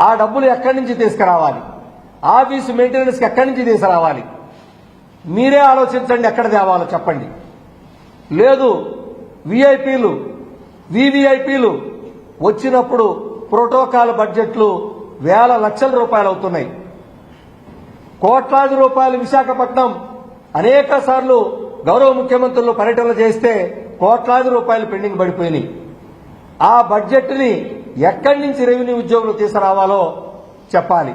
ఆ డబ్బులు ఎక్కడి నుంచి తీసుకురావాలి? ఆఫీసు మెయింటెనెన్స్కి ఎక్కడి నుంచి తీసుకురావాలి? మీరే ఆలోచించండి ఎక్కడ తేవాలో చెప్పండి. లేదు విఐపీలు వివిఐపీలు వచ్చినప్పుడు ప్రోటోకాల్ బడ్జెట్లు వేల లక్షల రూపాయలు అవుతున్నాయి. కోట్లాది రూపాయలు విశాఖపట్నం అనేక సార్లు గౌరవ ముఖ్యమంత్రులు పర్యటనలు చేస్తే కోట్లాది రూపాయలు పెండింగ్ పడిపోయినాయి. ఆ బడ్జెట్ని ఎక్కడి నుంచి రెవెన్యూ ఉద్యోగులు తీసుకురావాలో చెప్పాలి.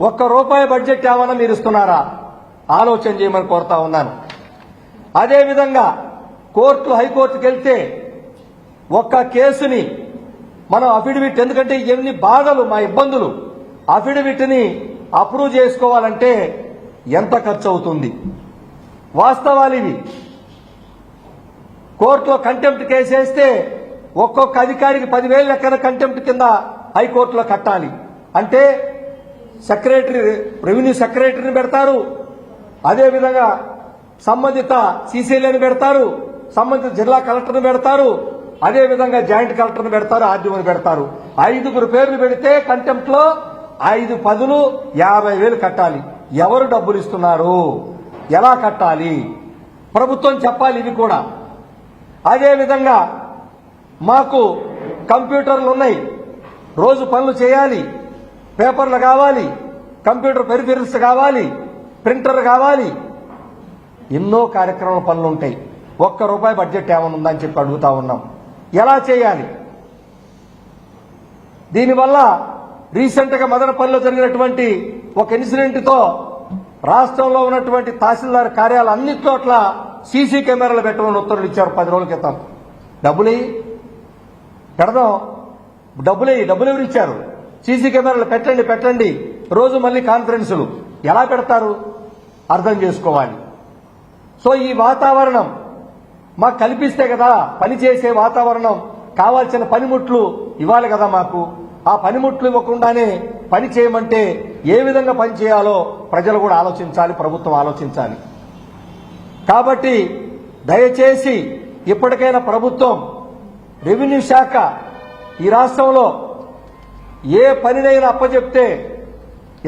ఒక్క రూపాయి బడ్జెట్ ఏమన్నా మీరు ఇస్తున్నారా? ఆలోచన చేయమని కోరుతా ఉన్నాను. అదేవిధంగా కోర్టు హైకోర్టుకి వెళ్తే ఒక్క కేసుని మనం అఫిడవిట్ ఎందుకంటే ఎన్ని బాధలు మా ఇబ్బందులు. అఫిడవిట్ని అప్రూవ్ చేసుకోవాలంటే ఎంత ఖర్చు అవుతుంది వాస్తవాలు ఇవి. కోర్టులో కంటెంప్ట్ కేసు వేస్తే ఒక్కొక్క అధికారికి పదివేలు లెక్కన కంటెంప్ట్ కింద హైకోర్టులో కట్టాలి. అంటే సెక్రటరీ రెవెన్యూ సెక్రటరీని పెడతారు. అదేవిధంగా సంబంధిత సీసీఎల్ని పెడతారు. సంబంధిత జిల్లా కలెక్టర్ని పెడతారు. అదేవిధంగా జాయింట్ కలెక్టర్ని పెడతారు ఆర్డీఓని పెడతారు. ఐదుగురు పేర్లు పెడితే కంటెంప్ట్లో ఐదు పదులు యాభై వేలు కట్టాలి. ఎవరు డబ్బులు ఇస్తున్నారు? ఎలా కట్టాలి? ప్రభుత్వం చెప్పాలి ఇవి కూడా. అదేవిధంగా మాకు కంప్యూటర్లు ఉన్నాయి. రోజు పనులు చేయాలి. పేపర్లు కావాలి. కంప్యూటర్ పెరిఫెరల్స్ కావాలి. ప్రింటర్ కావాలి. ఎన్నో కార్యక్రమాల పనులు ఉంటాయి. ఒక్క రూపాయి బడ్జెట్ ఏమైనా ఉందని చెప్పి అడుగుతా ఉన్నాం. ఎలా చేయాలి? దీనివల్ల రీసెంట్గా మదనపల్లిలో జరిగినటువంటి ఒక ఇన్సిడెంట్తో రాష్ట్రంలో ఉన్నటువంటి తహసీల్దార్ కార్యాలయాలు అన్ని చోట్ల సీసీ కెమెరాలు పెట్టమని ఉత్తర్వులు ఇచ్చారు. పది రోజుల క్రితం. డబ్బులు పెడదాం డబ్బులు డబ్బులు ఎవరు ఇచ్చారు సీసీ కెమెరాలు పెట్టండి పెట్టండి. రోజు మళ్ళీ కాన్ఫరెన్సులు. ఎలా పెడతారు? అర్థం చేసుకోవాలి. సో ఈ వాతావరణం మాకు కల్పిస్తే కదా పని చేసే వాతావరణం కావాల్సిన పనిముట్లు ఇవ్వాలి కదా మాకు. ఆ పనిముట్లు ఇవ్వకుండానే పని చేయమంటే ఏ విధంగా పని చేయాలో ప్రజలు కూడా ఆలోచించాలి ప్రభుత్వం ఆలోచించాలి. కాబట్టి దయచేసి ఇప్పటికైనా ప్రభుత్వం రెవెన్యూ శాఖ ఈ రాష్ట్రంలో ఏ పనినైనా అప్పచెప్తే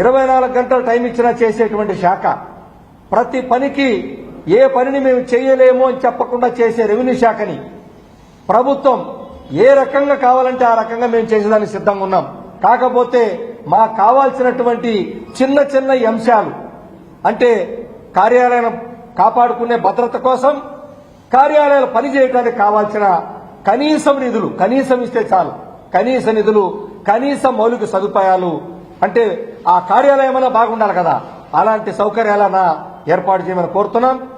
ఇరవై నాలుగు గంటలు టైం ఇచ్చినా చేసేటువంటి శాఖ. ప్రతి పనికి ఏ పనిని మేము చేయలేము అని చెప్పకుండా చేసే రెవెన్యూ శాఖని ప్రభుత్వం ఏ రకంగా కావాలంటే ఆ రకంగా మేము చేసేదానికి సిద్ధంగా ఉన్నాం. కాకపోతే మాకు కావాల్సినటువంటి చిన్న చిన్న అంశాలు అంటే కార్యాలయం కాపాడుకునే భద్రత కోసం కార్యాలయాలు పనిచేయడానికి కావాల్సిన కనీసం నిధులు కనీసం ఇస్తే చాలు. కనీస నిధులు కనీస మౌలిక సదుపాయాలు. అంటే ఆ కార్యాలయం బాగుండాలి కదా. అలాంటి సౌకర్యాలన్నా ఏర్పాటు చేయమని కోరుతున్నాం.